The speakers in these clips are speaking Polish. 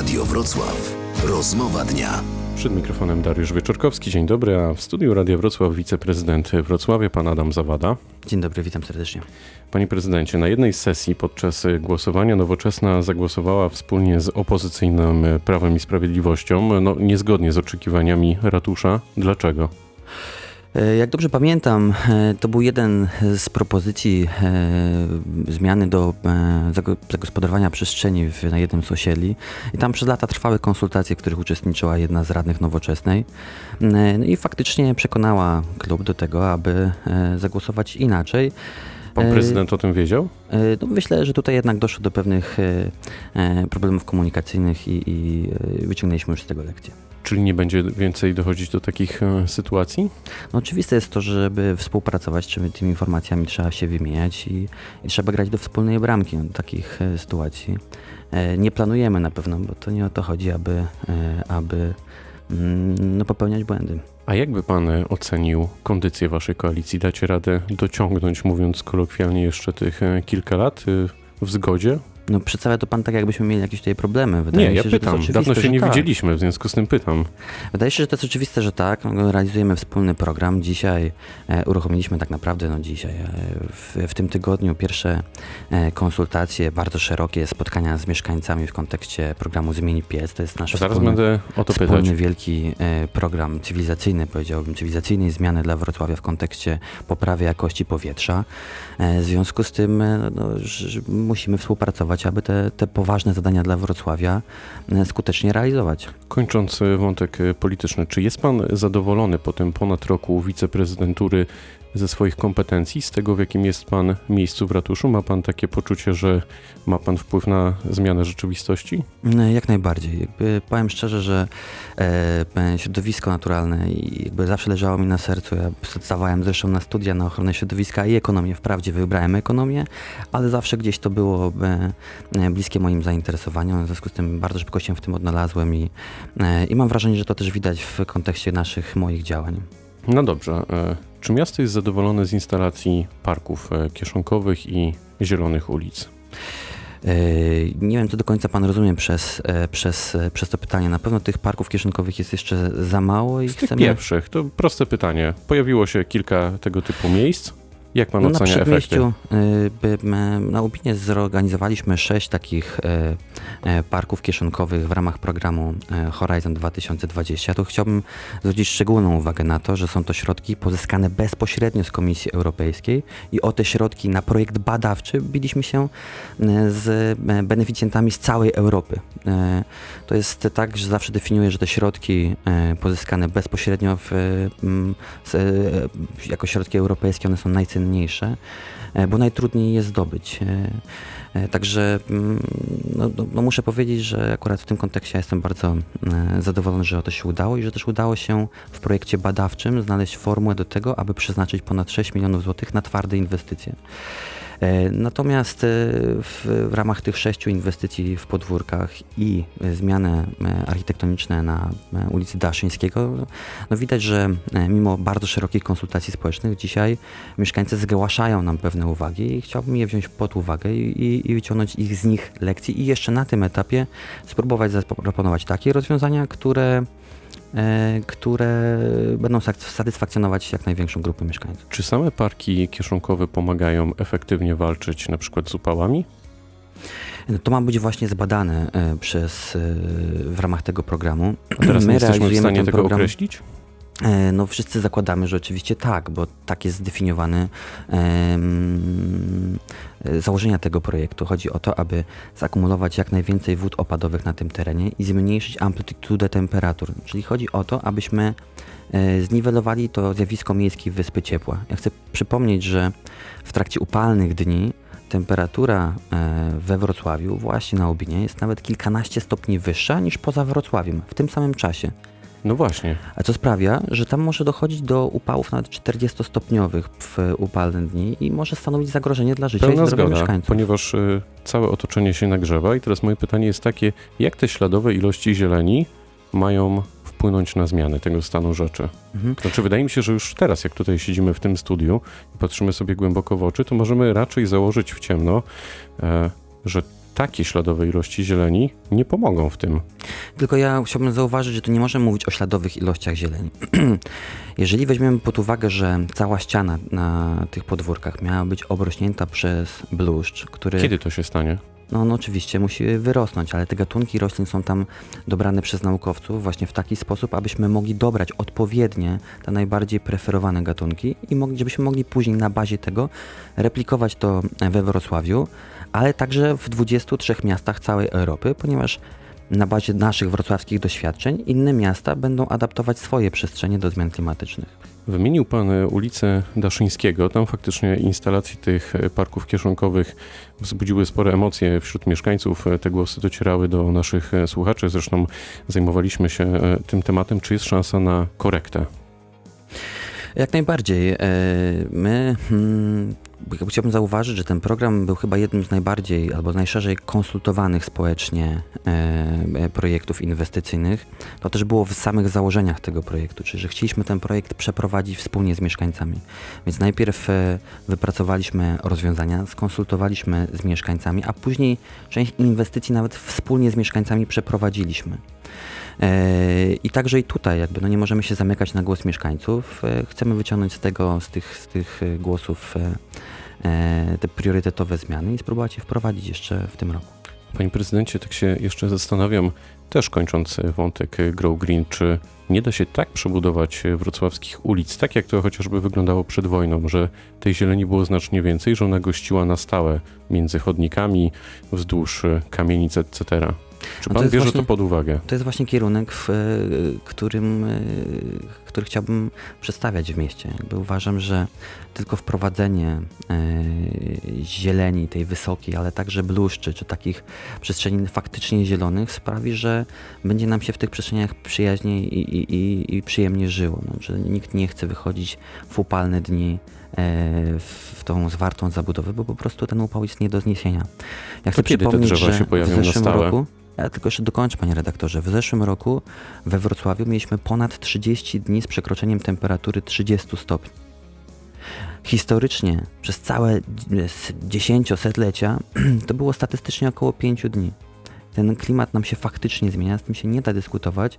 Radio Wrocław. Rozmowa dnia. Przed mikrofonem Dariusz Wieczorkowski. Dzień dobry, a w studiu Radia Wrocław wiceprezydent Wrocławia, pan Adam Zawada. Dzień dobry, witam serdecznie. Panie prezydencie, na jednej z sesji podczas głosowania Nowoczesna zagłosowała wspólnie z opozycyjnym Prawem i Sprawiedliwością, no niezgodnie z oczekiwaniami ratusza. Dlaczego? E, jak dobrze pamiętam, e, to był jeden z propozycji e, zmiany do zagospodarowania przestrzeni na jednym z osiedli. I tam przez lata trwały konsultacje, w których uczestniczyła jedna z radnych nowoczesnej. No I faktycznie przekonała klub do tego, aby zagłosować inaczej. Pan prezydent o tym wiedział? No myślę, że tutaj jednak doszło do pewnych problemów komunikacyjnych i, i wyciągnęliśmy już z tego lekcję. Czyli nie będzie więcej dochodzić do takich e, sytuacji? No oczywiste jest to, że żeby współpracować, czy tymi informacjami trzeba się wymieniać i, i trzeba grać do wspólnej bramki do takich e, sytuacji. E, nie planujemy na pewno, bo to nie o to chodzi, aby, aby mm, no, popełniać błędy. A jakby pan ocenił kondycję waszej koalicji? Dacie radę dociągnąć, mówiąc kolokwialnie, jeszcze tych kilka lat w zgodzie? No przedstawia to pan tak, jakbyśmy mieli jakieś tutaj problemy. Wydaje nie, mi się, ja pytam. Dawno się nie tak. widzieliśmy, w związku z tym pytam. Wydaje się, że to jest oczywiste, że tak. No, realizujemy wspólny program. Dzisiaj e, uruchomiliśmy tak naprawdę, no dzisiaj, e, w, w, tym tygodniu pierwsze e, konsultacje, bardzo szerokie spotkania z mieszkańcami w kontekście programu Zmieni Piec. To jest nasz Zaraz wspólny, będę o to wspólny pytać. wielki e, program cywilizacyjny, powiedziałbym, cywilizacyjnej zmiany dla Wrocławia w kontekście poprawy jakości powietrza. E, w związku z tym e, no, musimy współpracować, aby te, te poważne zadania dla Wrocławia e, skutecznie realizować. Kończąc wątek polityczny, czy jest pan zadowolony po tym ponad roku wiceprezydentury ze swoich kompetencji, z tego w jakim jest pan miejscu w ratuszu? Ma pan takie poczucie, że ma pan wpływ na zmianę rzeczywistości? Mm, jak najbardziej. Jakby powiem szczerze, że e, środowisko naturalne i jakby zawsze leżało mi na sercu. Ja zdawałem zresztą na studia na ochronę środowiska i ekonomię. Wprawdzie wybrałem ekonomię, ale zawsze gdzieś to było e, bliskie moim zainteresowaniom. W związku z tym bardzo szybko się w tym odnalazłem i, e, i mam wrażenie, że to też widać w kontekście naszych moich działań. No dobrze. E, czy miasto jest zadowolone z instalacji parków e, kieszonkowych i zielonych ulic? E, nie wiem, co do końca pan rozumie przez, przez, przez to pytanie. Na pewno tych parków kieszonkowych jest jeszcze za mało. I z tych pierwszych, to proste pytanie. Pojawiło się kilka tego typu miejsc. Jak pan no ocenia na efekty? Na Łubinie zorganizowaliśmy sześć takich e, e, parków kieszonkowych w ramach programu Horizon 2020. Tu chciałbym zwrócić szczególną uwagę na to, że są to środki pozyskane bezpośrednio z Komisji Europejskiej i o te środki na projekt badawczy biliśmy się z beneficjentami z całej Europy. To jest tak, że zawsze definiuję, że te środki pozyskane bezpośrednio w, jako środki europejskie, one są najcenniejsze najcenniejsze, e, bo najtrudniej je zdobyć. E, e, także mm, no, no, no, muszę powiedzieć, że akurat w tym kontekście jestem bardzo zadowolony, że to się udało i że też udało się w projekcie badawczym znaleźć formułę do tego, aby przeznaczyć ponad 6 milionów złotych na twarde inwestycje. E, natomiast e, w, w, ramach tych sześciu inwestycji w podwórkach i zmiany e, architektoniczne na ulicy Daszyńskiego, no widać, że mimo bardzo szerokich konsultacji społecznych dzisiaj mieszkańcy zgłaszają nam pewne uwagi i chciałbym je wziąć pod uwagę i, i wyciągnąć ich z nich lekcji i jeszcze na tym etapie spróbować zaproponować takie rozwiązania, które które będą satysfakcjonować jak największą grupę mieszkańców. Czy same parki kieszonkowe pomagają efektywnie walczyć na przykład z upałami? No to ma być właśnie zbadane e, przez, e, w ramach tego programu. A teraz My nie jesteśmy w stanie tego program. określić? E, no wszyscy zakładamy, że oczywiście tak, bo tak jest zdefiniowany um, założenia tego projektu. Chodzi o to, aby zakumulować jak najwięcej wód opadowych na tym terenie i zmniejszyć amplitudę temperatur. Czyli chodzi o to, abyśmy e, zniwelowali to zjawisko miejskiej wyspy ciepła. Ja chcę przypomnieć, że w trakcie upalnych dni temperatura e, we Wrocławiu, właśnie na Obinie, jest nawet kilkanaście stopni wyższa niż poza Wrocławiem w tym samym czasie. No właśnie. A co sprawia, że tam może dochodzić do upałów nawet 40-stopniowych w upalne dni i może stanowić zagrożenie dla życia Pełna i zdrowia zgoda, mieszkańców. ponieważ y, całe otoczenie się nagrzewa i teraz moje pytanie jest takie, jak te śladowe ilości zieleni mają wpłynąć na zmiany tego stanu rzeczy. Mhm. Znaczy, wydaje mi się, że już teraz, jak tutaj siedzimy w tym studiu i patrzymy sobie głęboko w oczy, to możemy raczej założyć w ciemno, e, że takie śladowe ilości zieleni nie pomogą w tym. Tylko ja chciałbym zauważyć, że tu nie możemy mówić o śladowych ilościach zieleni. Jeżeli weźmiemy pod uwagę, że cała ściana na tych podwórkach miała być obrośnięta przez bluszcz, który... Kiedy to się stanie? No on oczywiście musi wyrosnąć, ale te gatunki roślin są tam dobrane przez naukowców właśnie w taki sposób, abyśmy mogli dobrać odpowiednie te najbardziej preferowane gatunki i mogli, żebyśmy mogli później na bazie tego replikować to we Wrocławiu, ale także w 23 miastach całej Europy, ponieważ na bazie naszych wrocławskich doświadczeń inne miasta będą adaptować swoje przestrzenie do zmian klimatycznych. Wymienił Pan e, ulicę Daszyńskiego. Tam faktycznie instalacje tych e, parków kieszonkowych wzbudziły spore emocje wśród mieszkańców. E, te głosy docierały do naszych słuchaczy. Zresztą zajmowaliśmy się tym tematem. Czy jest szansa na korektę? Jak najbardziej. My hmm, Chciałbym zauważyć, że ten program był chyba jednym z najbardziej albo najszerzej konsultowanych społecznie e, projektów inwestycyjnych. To też było w samych założeniach tego projektu, czyli że chcieliśmy ten projekt przeprowadzić wspólnie z mieszkańcami. Więc najpierw e, wypracowaliśmy rozwiązania, skonsultowaliśmy z mieszkańcami, a później część inwestycji nawet wspólnie z mieszkańcami przeprowadziliśmy. I także i tutaj jakby no nie możemy się zamykać na głos mieszkańców. Chcemy wyciągnąć z tego, z tych, z tych głosów E, te priorytetowe zmiany i spróbować je wprowadzić jeszcze w tym roku. Panie prezydencie, tak się jeszcze zastanawiam, też kończąc wątek Grow Green, czy nie da się tak przebudować wrocławskich ulic, tak jak to chociażby wyglądało przed wojną, że tej zieleni było znacznie więcej, że ona gościła na stałe między chodnikami, wzdłuż kamienic, etc. Czy no pan bierze właśnie, to pod uwagę? To jest właśnie kierunek, w którym, e, który chciałbym przedstawiać w mieście. Jakby uważam, że tylko wprowadzenie e, zieleni, tej wysokiej, ale także bluszczy, czy takich przestrzeni faktycznie zielonych sprawi, że będzie nam się w tych przestrzeniach przyjaźniej i, i, i, i przyjemnie żyło. No, że nikt nie chce wychodzić w upalne dni e, w tą zwartą zabudowę, bo po prostu ten upał jest nie do zniesienia. Ja chcę to kiedy te drzewa się pojawią w zeszłym na stałe? roku ja tylko jeszcze dokończę, panie redaktorze. W zeszłym roku we Wrocławiu mieliśmy ponad 30 dni z przekroczeniem temperatury 30 stopni. Historycznie przez całe dziesięciosetlecia to było statystycznie około 5 dni. Ten klimat nam się faktycznie zmienia, z tym się nie da dyskutować,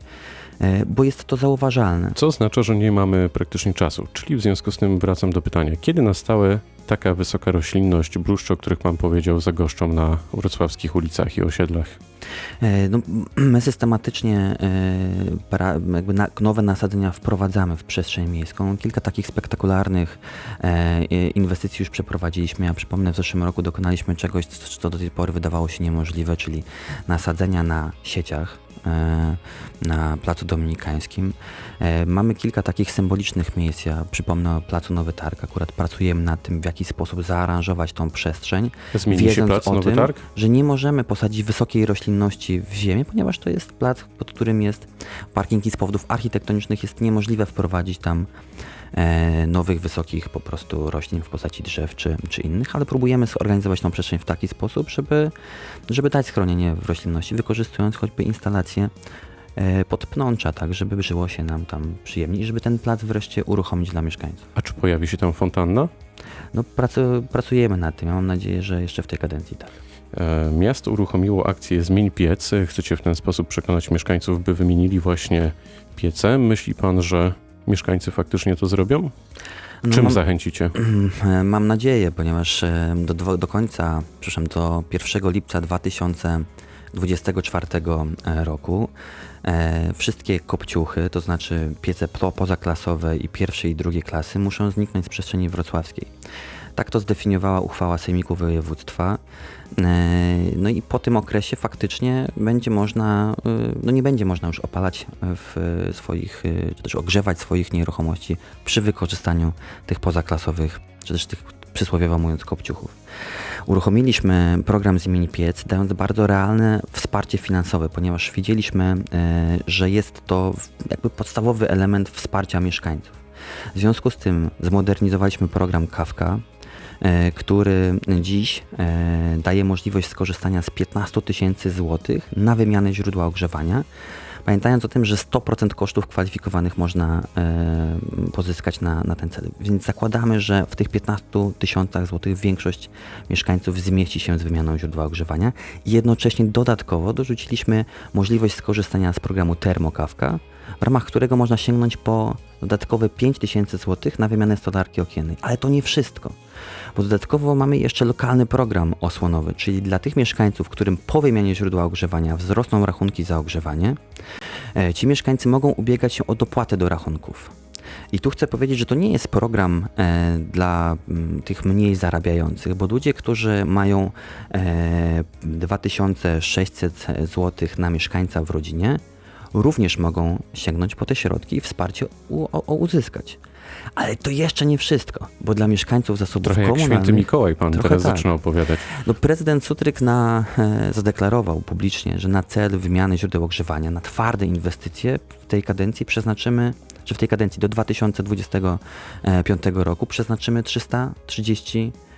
e, bo jest to zauważalne. Co oznacza, że nie mamy praktycznie czasu. Czyli w związku z tym wracam do pytania, kiedy na stałe taka wysoka roślinność, bluszcze, o których Pan powiedział, zagoszczą na wrocławskich ulicach i osiedlach? E, no, my systematycznie e, nowe nasadzenia wprowadzamy w przestrzeń miejską. Kilka takich spektakularnych e, inwestycji już przeprowadziliśmy. Ja przypomnę, w zeszłym roku dokonaliśmy czegoś, co do tej pory wydawało się niemożliwe, czyli nasadzenia na sieciach na Placu Dominikańskim. E, mamy kilka takich symbolicznych miejsc. Ja przypomnę o Placu Nowy Targ. Akurat pracujemy nad tym, w jaki sposób zaaranżować tą przestrzeń. Zmieni się Plac Nowy tym, Targ? że nie możemy posadzić wysokiej roślinności w ziemię, ponieważ to jest plac, pod którym jest parking i z powodów architektonicznych jest niemożliwe wprowadzić tam E, nowych, wysokich po prostu roślin w postaci drzew czy, czy innych, ale próbujemy zorganizować tą przestrzeń w taki sposób, żeby, żeby dać schronienie w roślinności, wykorzystując choćby instalacje e, podpnącza, tak, żeby żyło się nam tam przyjemnie i żeby ten plac wreszcie uruchomić dla mieszkańców. A czy pojawi się tam fontanna? No, pracu, pracujemy nad tym. Ja mam nadzieję, że jeszcze w tej kadencji tak. E, miasto uruchomiło akcję Zmień piec. Chcecie w ten sposób przekonać mieszkańców, by wymienili właśnie piece. Myśli pan, że mieszkańcy faktycznie to zrobią? No Czym mam, zachęcicie? Mam nadzieję, ponieważ e, do, do końca, przepraszam, do 1 lipca 2024 e, roku e, wszystkie kopciuchy, to znaczy piece pozaklasowe i pierwszej i drugiej klasy muszą zniknąć z przestrzeni wrocławskiej. Tak to zdefiniowała uchwała Sejmiku Województwa. E, no i po tym okresie faktycznie będzie można, e, no nie będzie można już opalać w swoich, e, czy też ogrzewać swoich nieruchomości przy wykorzystaniu tych pozaklasowych, czy też tych przysłowiowo mówiąc kopciuchów. Uruchomiliśmy program z imieni Piec, dając bardzo realne wsparcie finansowe, ponieważ widzieliśmy, że jest to jakby podstawowy element wsparcia mieszkańców. W związku z tym zmodernizowaliśmy program Kawka, E, który dziś e, daje możliwość skorzystania z 15 tysięcy złotych na wymianę źródła ogrzewania, pamiętając o tym, że 100% kosztów kwalifikowanych można e, pozyskać na, na ten cel. Więc zakładamy, że w tych 15 tysiącach złotych większość mieszkańców zmieści się z wymianą źródła ogrzewania jednocześnie dodatkowo dorzuciliśmy możliwość skorzystania z programu Termokawka, w ramach którego można sięgnąć po dodatkowe 5000 zł na wymianę stolarki okiennej. Ale to nie wszystko, bo dodatkowo mamy jeszcze lokalny program osłonowy, czyli dla tych mieszkańców, którym po wymianie źródła ogrzewania wzrosną rachunki za ogrzewanie, e, ci mieszkańcy mogą ubiegać się o dopłatę do rachunków. I tu chcę powiedzieć, że to nie jest program e, dla m, tych mniej zarabiających, bo ludzie, którzy mają e, 2600 zł na mieszkańca w rodzinie, również mogą sięgnąć po te środki i wsparcie u, uzyskać. Ale to jeszcze nie wszystko, bo dla mieszkańców zasobów Trochę jak komunalnych... święty Mikołaj pan Trochę teraz tak. zaczyna opowiadać. No, prezydent Sutryk na, e, zadeklarował publicznie, że na cel wymiany źródeł ogrzewania, na twarde inwestycje w tej kadencji przeznaczymy, że w tej kadencji do 2025 roku przeznaczymy 330 e,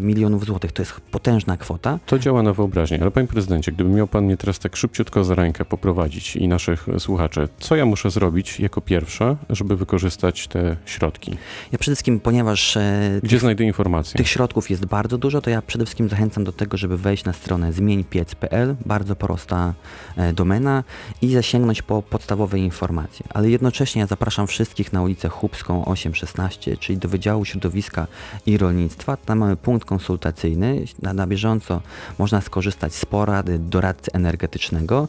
milionów złotych. To jest potężna kwota. To działa na wyobraźnię, ale panie prezydencie, gdyby miał pan mnie teraz tak szybciutko za rękę poprowadzić i naszych słuchaczy, co ja muszę zrobić jako pierwsza, żeby wykorzystać te środki? Ja przede wszystkim, ponieważ e, Gdzie tych, znajdę informacje? tych środków jest bardzo dużo, to ja przede wszystkim zachęcam do tego, żeby wejść na stronę zmieńpiec.pl, bardzo prosta e, domena i zasięgnąć po podstawowe informacje. Ale jednocześnie ja zapraszam wszystkich na ulicę Chubską 816, czyli do Wydziału Środowiska i Rolnictwa. Tam mamy punkt konsultacyjny. Na, na bieżąco można skorzystać z porady doradcy energetycznego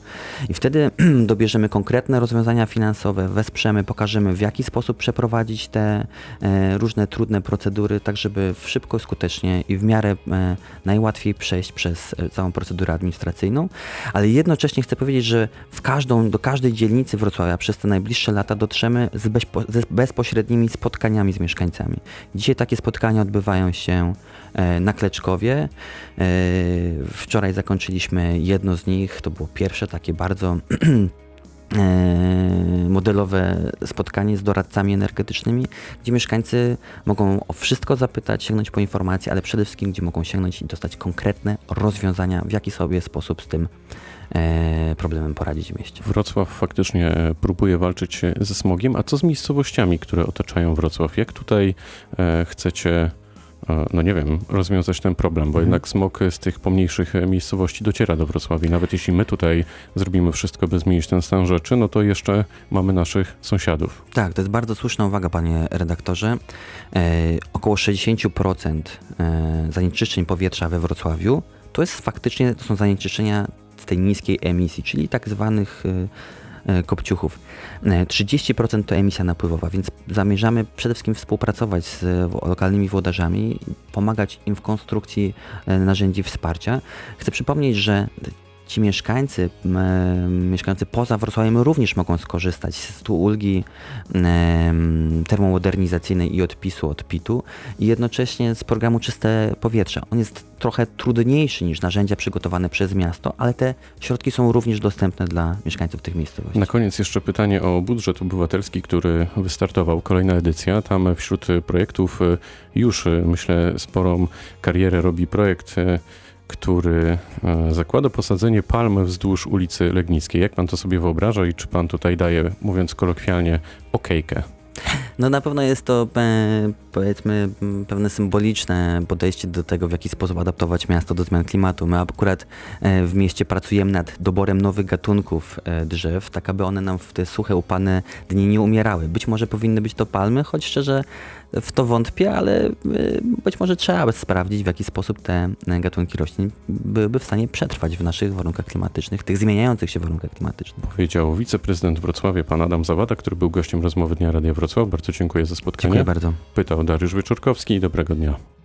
i wtedy dobierzemy konkretne rozwiązania finansowe, wesprzemy, pokażemy w jaki sposób przeprowadzić te e, różne trudne procedury, tak żeby szybko, skutecznie i w miarę e, najłatwiej przejść przez e, całą procedurę administracyjną, ale jednocześnie chcę powiedzieć, że w każdą, do każdej dzielnicy Wrocławia przez te najbliższe lata dotrzemy z bezpośrednimi spotkaniami z mieszkańcami. Dzisiaj takie spotkania odbywają się e, na Kleczkowie. E, Wczoraj zakończyliśmy jedno z nich, to było pierwsze takie bardzo e, modelowe spotkanie z doradcami energetycznymi, gdzie mieszkańcy mogą o wszystko zapytać, sięgnąć po informacje, ale przede wszystkim gdzie mogą sięgnąć i dostać konkretne rozwiązania, w jaki sobie sposób z tym problemem poradzić w mieście. Wrocław faktycznie próbuje walczyć ze smogiem, a co z miejscowościami, które otaczają Wrocław? Jak tutaj chcecie, no nie wiem, rozwiązać ten problem? Bo Mhm. jednak smog z tych pomniejszych e, miejscowości dociera do Wrocławia. Nawet jeśli my tutaj zrobimy wszystko, by zmienić ten stan rzeczy, no to jeszcze mamy naszych sąsiadów. Tak, to jest bardzo słuszna uwaga, panie redaktorze. E, około 60% e, zanieczyszczeń powietrza we Wrocławiu to jest faktycznie, to są zanieczyszczenia z tej niskiej emisji, czyli tak zwanych e, e, kopciuchów. E, 30% to emisja napływowa, więc zamierzamy przede wszystkim współpracować z e, lokalnymi włodarzami, pomagać im w konstrukcji e, narzędzi wsparcia. Chcę przypomnieć, że ci mieszkańcy mieszkający poza Wrocławiem również mogą skorzystać z tu ulgi termomodernizacyjnej i odpisu od PIT-u i jednocześnie z programu Czyste Powietrze. On jest trochę trudniejszy niż narzędzia przygotowane przez miasto, ale te środki są również dostępne dla mieszkańców tych miejscowości. Na koniec jeszcze pytanie o budżet obywatelski, który wystartował, kolejna edycja. Tam wśród projektów e, już, e, myślę, sporą karierę robi projekt, e, który e, zakłada posadzenie palm wzdłuż ulicy Legnickiej. Jak pan to sobie wyobraża i czy pan tutaj daje, mówiąc kolokwialnie, okejkę? No na pewno jest to e, powiedzmy pewne symboliczne podejście do tego, w jaki sposób adaptować miasto do zmian klimatu. My akurat e, w mieście pracujemy nad doborem nowych gatunków e, drzew, tak aby one nam w te suche, upane dni nie umierały. Być może powinny być to palmy, choć szczerze w to wątpię, ale być może trzeba sprawdzić, w jaki sposób te gatunki roślin byłyby w stanie przetrwać w naszych warunkach klimatycznych, tych zmieniających się warunkach klimatycznych. Powiedział wiceprezydent Wrocławia, pan Adam Zawada, który był gościem rozmowy Dnia Radia Bardzo dziękuję za spotkanie. Dziękuję bardzo. Pytał Dariusz Wieczorkowski. Dobrego dnia.